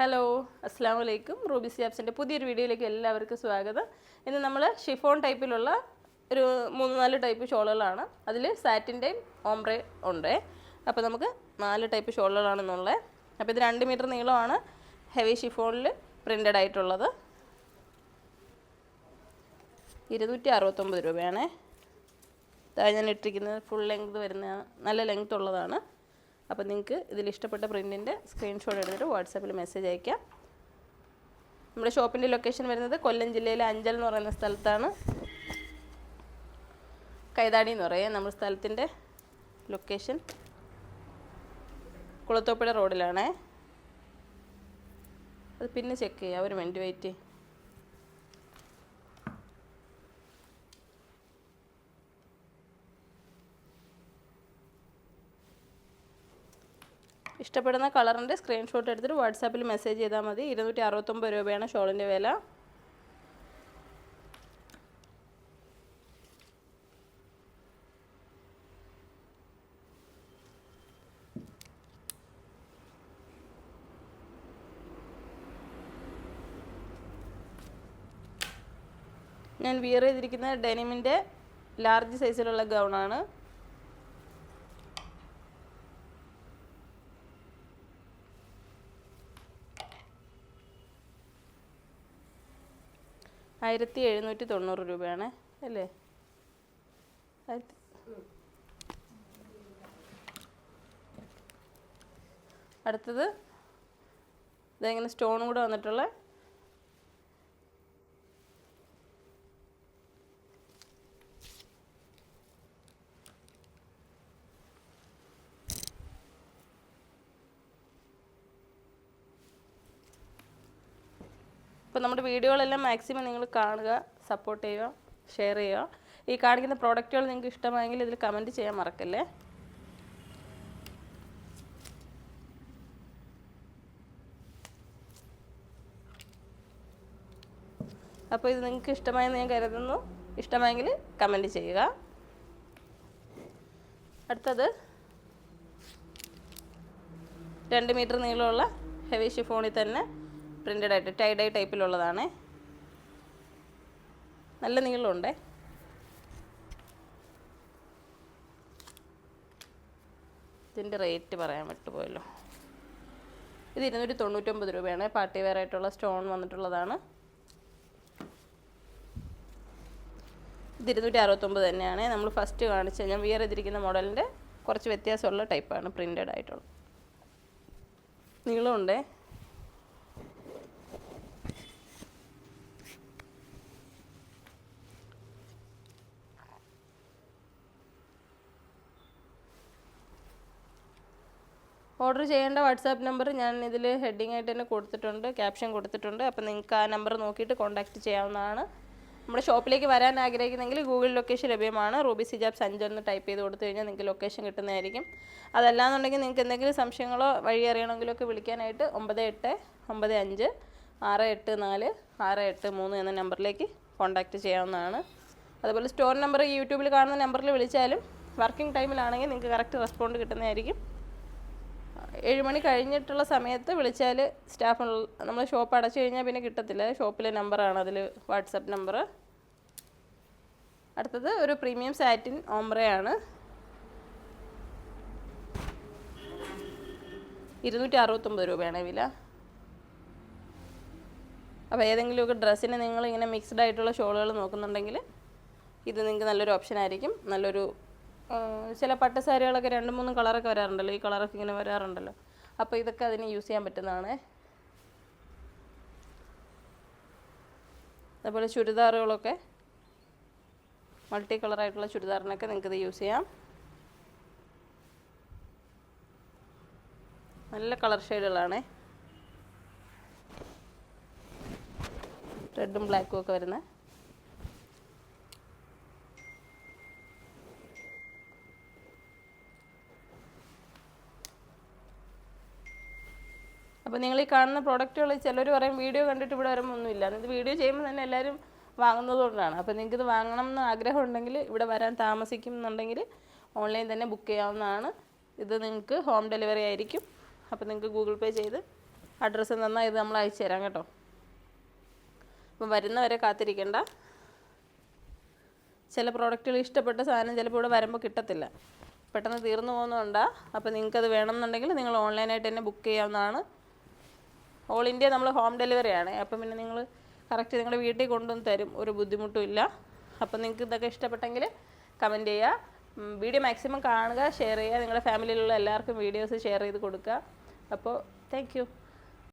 Hello അസ്സാം വലൈക്കും Ruby സിയാബ്സിന്റെ പുതിയൊരു വീഡിയോയിലേക്ക് എല്ലാവർക്കും സ്വാഗതം. ഇന്ന് നമ്മൾ ഷിഫോൺ ടൈപ്പിലുള്ള ഒരു മൂന്ന് നാല് ടൈപ്പ് ഷോളുകളാണ്. അതിൽ സാറ്റിന്റെയും ഓംബ്രെ ഉണ്ട്. അപ്പോൾ നമുക്ക് നാല് ടൈപ്പ് ഷോളുകളാണെന്നുള്ളത് അപ്പോൾ ഇത് രണ്ട് മീറ്റർ നീളമാണ് ഹെവി ഷിഫോണിൽ പ്രിന്റഡ് ആയിട്ടുള്ളത്. ഇരുന്നൂറ്റി അറുപത്തൊമ്പത് രൂപയാണേ ഞാൻ ഇട്ടിരിക്കുന്നത് ഫുൾ ലെങ്ത് വരുന്ന നല്ല ലെങ്ത് ഉള്ളതാണ്. അപ്പോൾ നിങ്ങൾക്ക് ഇതിൽ ഇഷ്ടപ്പെട്ട പ്രിന്റിന്റെ സ്ക്രീൻഷോട്ട് എടുത്തിട്ട് വാട്സാപ്പിൽ മെസ്സേജ് അയക്കാം നമ്മുടെ ഷോപ്പിന്റെ ലൊക്കേഷൻ വരുന്നത് കൊല്ലം ജില്ലയിലെ അഞ്ചൽ എന്ന് പറയുന്ന സ്ഥലത്താണ്. കൈതാടി എന്ന് പറയുക നമ്മുടെ സ്ഥലത്തിന്റെ ലൊക്കേഷൻ കുളത്തോപ്പുഴ റോഡിലാണേ. അത് പിന്നെ ചെക്ക് ചെയ്യാം. ഒരു മിനിറ്റ് വെയിറ്റ് ഇഷ്ടപ്പെടുന്ന കളറിന്റെ സ്ക്രീൻഷോട്ട് എടുത്തിട്ട് വാട്സാപ്പിൽ മെസ്സേജ് ചെയ്താൽ മതി. ഇരുന്നൂറ്റി അറുപത്തൊമ്പത് രൂപയാണ് ഷോളിന്റെ വില. ഞാൻ വിയർ ചെയ്തിരിക്കുന്ന ഡെനിമിന്റെ ലാർജ് സൈസിലുള്ള ഗൗണാണ് ആയിരത്തി എഴുന്നൂറ്റി തൊണ്ണൂറ് രൂപയാണ് അല്ലേ? അടുത്തത് ഇതെങ്ങനെ സ്റ്റോൺ കൂടെ വന്നിട്ടുള്ള അപ്പോൾ നമ്മുടെ വീഡിയോകളെല്ലാം മാക്സിമം നിങ്ങൾ കാണുക സപ്പോർട്ട് ചെയ്യുക ഷെയർ ചെയ്യുക. ഈ കാണിക്കുന്ന പ്രോഡക്റ്റുകൾ നിങ്ങൾക്ക് ഇഷ്ടമായെങ്കിൽ ഇതിൽ കമന്റ് ചെയ്യാൻ മറക്കല്ലേ? അപ്പോൾ ഇത് നിങ്ങൾക്ക് ഇഷ്ടമായെന്ന് ഞാൻ കരുതുന്നു. ഇഷ്ടമായെങ്കിൽ കമന്റ് ചെയ്യുക. അടുത്തത് രണ്ട് മീറ്റർ നീളമുള്ള ഹെവി ഷിഫോണിൽ തന്നെ പ്രിന്റഡ് ആയിട്ട് ടൈഡൈ ടൈപ്പിലുള്ളതാണ് നല്ല നീളമുണ്ട്. ഇതിന്റെ റേറ്റ് പറയാൻ വിട്ടുപോയല്ലോ. ഇത് ഇരുന്നൂറ്റി തൊണ്ണൂറ്റൊമ്പത് രൂപയാണ്. പാർട്ടി വെയർ ആയിട്ടുള്ള സ്റ്റോൺ വന്നിട്ടുള്ളതാണ്. ഇത് ഇരുന്നൂറ്റി അറുപത്തൊമ്പത് തന്നെയാണ്. നമ്മൾ ഫസ്റ്റ് കാണിച്ച ഞാൻ വിയർ ചെയ്തിരിക്കുന്ന മോഡലിന്റെ കുറച്ച് വ്യത്യാസമുള്ള ടൈപ്പാണ് പ്രിന്റഡ് ആയിട്ടുള്ളത്. നീളമുണ്ടേ. ഓർഡർ ചെയ്യേണ്ട വാട്സാപ്പ് നമ്പർ ഞാൻ ഇതിൽ ഹെഡിങ് ആയിട്ട് തന്നെ കൊടുത്തിട്ടുണ്ട് ക്യാപ്ഷൻ കൊടുത്തിട്ടുണ്ട്. അപ്പോൾ നിങ്ങൾക്ക് ആ നമ്പർ നോക്കിയിട്ട് കോൺടാക്റ്റ് ചെയ്യാവുന്നതാണ്. നമ്മുടെ ഷോപ്പിലേക്ക് വരാൻ ആഗ്രഹിക്കുന്നെങ്കിൽ ഗൂഗിൾ ലൊക്കേഷൻ ലഭ്യമാണ്. റൂബി സിജാബ് സഞ്ചർ എന്ന് ടൈപ്പ് ചെയ്ത് കൊടുത്തു കഴിഞ്ഞാൽ നിങ്ങൾക്ക് ലൊക്കേഷൻ കിട്ടുന്നതായിരിക്കും. അതല്ലാന്നുണ്ടെങ്കിൽ നിങ്ങൾക്ക് എന്തെങ്കിലും സംശയങ്ങളോ വഴി അറിയണമെങ്കിലോ ഒക്കെ വിളിക്കാനായിട്ട് ഒമ്പത് എട്ട് ഒമ്പത് അഞ്ച് ആറ് എട്ട് നാല് ആറ് എട്ട് മൂന്ന് എന്ന നമ്പറിലേക്ക് കോൺടാക്റ്റ് ചെയ്യാവുന്നതാണ്. അതുപോലെ സ്റ്റോർ നമ്പർ യൂട്യൂബിൽ കാണുന്ന നമ്പറിൽ വിളിച്ചാലും വർക്കിംഗ് ടൈമിലാണെങ്കിൽ നിങ്ങൾക്ക് കറക്റ്റ് റെസ്പോണ്ട് കിട്ടുന്നതായിരിക്കും. ഏഴ് മണി കഴിഞ്ഞിട്ടുള്ള സമയത്ത് വിളിച്ചാൽ സ്റ്റാഫ് നമ്മൾ ഷോപ്പ് അടച്ചു കഴിഞ്ഞാൽ പിന്നെ കിട്ടത്തില്ല. ഷോപ്പിലെ നമ്പറാണ് അതിൽ വാട്സപ്പ് നമ്പർ അടുത്തത് ഒരു പ്രീമിയം സാറ്റിൻ ഓംബ്രയാണ് ഇരുന്നൂറ്റി അറുപത്തൊമ്പത് രൂപയാണ് വില. അപ്പോൾ ഏതെങ്കിലുമൊക്കെ ഡ്രസ്സിന് നിങ്ങൾ ഇങ്ങനെ മിക്സ്ഡ് ആയിട്ടുള്ള ഷോളുകൾ നോക്കുന്നുണ്ടെങ്കിൽ ഇത് നിങ്ങൾക്ക് നല്ലൊരു ഓപ്ഷൻ ആയിരിക്കും. നല്ലൊരു ചില പട്ട് സാരികളൊക്കെ രണ്ട് മൂന്ന് കളറൊക്കെ വരാറുണ്ടല്ലോ ഈ കളറൊക്കെ ഇങ്ങനെ വരാറുണ്ടല്ലോ. അപ്പോൾ ഇതൊക്കെ അതിന് യൂസ് ചെയ്യാൻ പറ്റുന്നതാണ്. അതുപോലെ ചുരിദാറുകളൊക്കെ മൾട്ടി കളറായിട്ടുള്ള ചുരിദാറിനൊക്കെ നിങ്ങൾക്ക് ഇത് യൂസ് ചെയ്യാം. നല്ല കളർ ഷെയ്ഡുകളാണ്. റെഡും ബ്ലാക്കും ഒക്കെ വരുന്നത്. അപ്പോൾ നിങ്ങൾ ഈ കാണുന്ന പ്രോഡക്റ്റുകൾ ചിലർ പറയും വീഡിയോ കണ്ടിട്ട് ഇവിടെ വരുമ്പോൾ ഒന്നുമില്ല ഇത് വീഡിയോ ചെയ്യുമ്പോൾ തന്നെ എല്ലാവരും വാങ്ങുന്നതുകൊണ്ടാണ് അപ്പോൾ നിങ്ങൾക്ക് ഇത് വാങ്ങണം എന്ന് ആഗ്രഹം ഉണ്ടെങ്കിൽ ഇവിടെ വരാൻ താമസിക്കും എന്നുണ്ടെങ്കിൽ ഓൺലൈൻ തന്നെ ബുക്ക് ചെയ്യാവുന്നതാണ്. ഇത് നിങ്ങൾക്ക് ഹോം ഡെലിവറി ആയിരിക്കും. അപ്പോൾ നിങ്ങൾക്ക് ഗൂഗിൾ പേ ചെയ്ത് അഡ്രസ്സ് തന്നാൽ ഇത് നമ്മൾ അയച്ചു തരാം കേട്ടോ. അപ്പം വരുന്നവരെ കാത്തിരിക്കേണ്ട. ചില പ്രോഡക്റ്റുകൾ ഇഷ്ടപ്പെട്ട സാധനം ചിലപ്പോൾ ഇവിടെ വരുമ്പോൾ കിട്ടത്തില്ല. പെട്ടെന്ന് തീർന്നു പോകുന്നതുകൊണ്ടാണ് അപ്പോൾ നിങ്ങൾക്കത് വേണമെന്നുണ്ടെങ്കിൽ നിങ്ങൾ ഓൺലൈനായിട്ട് തന്നെ ബുക്ക് ചെയ്യാവുന്നതാണ്. ഓൾ ഇന്ത്യ നമ്മൾ ഹോം ഡെലിവറി ആണ്. അപ്പം പിന്നെ നിങ്ങൾ കറക്റ്റ് നിങ്ങളുടെ വീട്ടിൽ കൊണ്ടുവന്ന് തരും. ഒരു ബുദ്ധിമുട്ടും ഇല്ല. അപ്പം നിങ്ങൾക്ക് ഇതൊക്കെ ഇഷ്ടപ്പെട്ടെങ്കിൽ കമന്റ് ചെയ്യുക. വീഡിയോ മാക്സിമം കാണുക ഷെയർ ചെയ്യുക. നിങ്ങളുടെ ഫാമിലിയിലുള്ള എല്ലാവർക്കും വീഡിയോസ് ഷെയർ ചെയ്ത് കൊടുക്കുക. അപ്പോൾ താങ്ക്